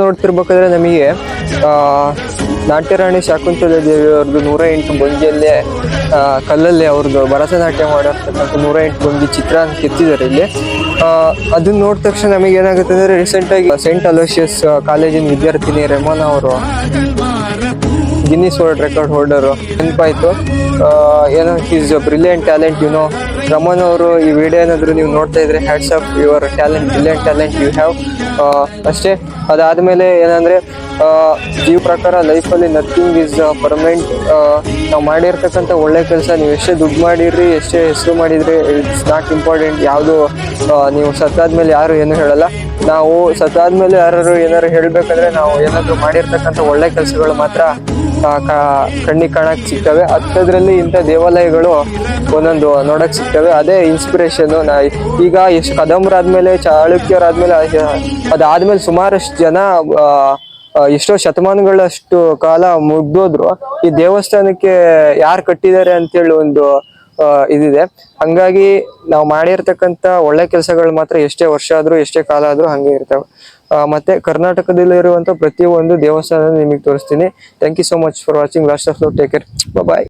ನೋಡ್ತಿರ್ಬೇಕಾದ್ರೆ ನಮಗೆ ನಾಟ್ಯರಾಣಿ ಶಾಕುಂತಲ ದೇವಿ ಅವ್ರದ್ದು ನೂರ ಎಂಟು ಬೊಂಜಿಯಲ್ಲೇ ಕಲ್ಲಲ್ಲೇ ಅವ್ರದ್ದು ಭರತನಾಟ್ಯ ಮಾಡಿರ್ತಕ್ಕಂಥ ನೂರ ಎಂಟು ಬೊಂಗಿ ಚಿತ್ರ ಅಂತ ಕೆತ್ತಿದ್ದಾರೆ ಇಲ್ಲಿ. ಅದನ್ನ ನೋಡಿದ ತಕ್ಷಣ ನಮಗೆ ಏನಾಗುತ್ತೆ ಅಂದ್ರೆ ರೀಸೆಂಟ್ ಆಗಿ ಸೆಂಟ್ ಅಲೋಷಿಯಸ್ ಕಾಲೇಜಿನ ವಿದ್ಯಾರ್ಥಿನಿ ರೆಮೋನಾ ಅವರು ಗಿನ್ನಿಸ್ ವರ್ಲ್ಡ್ ರೆಕಾರ್ಡ್ ಹೋಲ್ಡರು ನೆನಪಾಯ್ತು. ಏನೋ is brilliant talent you know Raman ಅವರು ಈ ವಿಡಿಯೋ ಏನಾದರೂ ನೀವು ನೋಡ್ತಾ ಇದ್ರೆ hats off your talent brilliant talent you have ಅಷ್ಟೇ, ಅದಾದ್ಮೇಲೆ ಏನಂದ್ರೆ ಜೀವ ಪ್ರಕಾರ ಲೈಫಲ್ಲಿ ನಥಿಂಗ್ ಇಸ್ ಪರ್ಮನೆಂಟ್ ನಾವು ಮಾಡಿರ್ತಕ್ಕಂಥ ಒಳ್ಳೆ ಕೆಲಸ, ನೀವು ಎಷ್ಟೇ ದುಡ್ಡು ಮಾಡಿರ್ರಿ, ಎಷ್ಟೇ ಹೆಸರು ಮಾಡಿದ್ರಿ ಇಟ್ಸ್ ನಾಟ್ ಇಂಪಾರ್ಟೆಂಟ್ ಯಾವುದು ನೀವು ಸತ್ತಾದ್ಮೇಲೆ ಯಾರು ಏನು ಹೇಳಲ್ಲ. ನಾವು ಸತ್ತಾದ್ಮೇಲೆ ಯಾರು ಏನಾದ್ರು ಹೇಳಬೇಕಂದ್ರೆ ನಾವು ಏನಾದರೂ ಮಾಡಿರ್ತಕ್ಕಂಥ ಒಳ್ಳೆ ಕೆಲಸಗಳು ಮಾತ್ರ ಕಣ್ಣಿಗೆ ಕಾಣಕ್ ಸಿಗ್ತವೆ. ಹತ್ತದ್ರಲ್ಲಿ ಇಂಥ ದೇವಾಲಯಗಳು ಒಂದೊಂದು ನೋಡಕ್ ಸಿಗ್ತವೆ. ಅದೇ ಇನ್ಸ್ಪಿರೇಷನ್ ನಾ ಈಗ ಎಷ್ಟು ಕದಂಬರಾದ್ಮೇಲೆ ಚಾಳುಕ್ಯರಾದ್ಮೇಲೆ ಅದಾದ್ಮೇಲೆ ಸುಮಾರಷ್ಟು ಜನ ಎಷ್ಟೋ ಶತಮಾನಗಳಷ್ಟು ಕಾಲ ಮುಗ್ದೋದ್ರು. ಈ ದೇವಸ್ಥಾನಕ್ಕೆ ಯಾರು ಕಟ್ಟಿದ್ದಾರೆ ಅಂತೇಳಿ ಒಂದು ಇದಿದೆ. ಹಂಗಾಗಿ ನಾವು ಮಾಡಿರ್ತಕ್ಕಂಥ ಒಳ್ಳೆ ಕೆಲಸಗಳು ಮಾತ್ರ ಎಷ್ಟೇ ವರ್ಷ ಆದ್ರೂ, ಎಷ್ಟೇ ಕಾಲ ಆದ್ರೂ ಹಂಗೆ ಇರ್ತವೆ. ಮತ್ತೆ ಕರ್ನಾಟಕದಲ್ಲಿರುವಂತ ಪ್ರತಿಯೊಂದು ದೇವಸ್ಥಾನ ನಿಮಗೆ ತೋರಿಸ್ತೀನಿ. Thank you so much for watching last of take care bye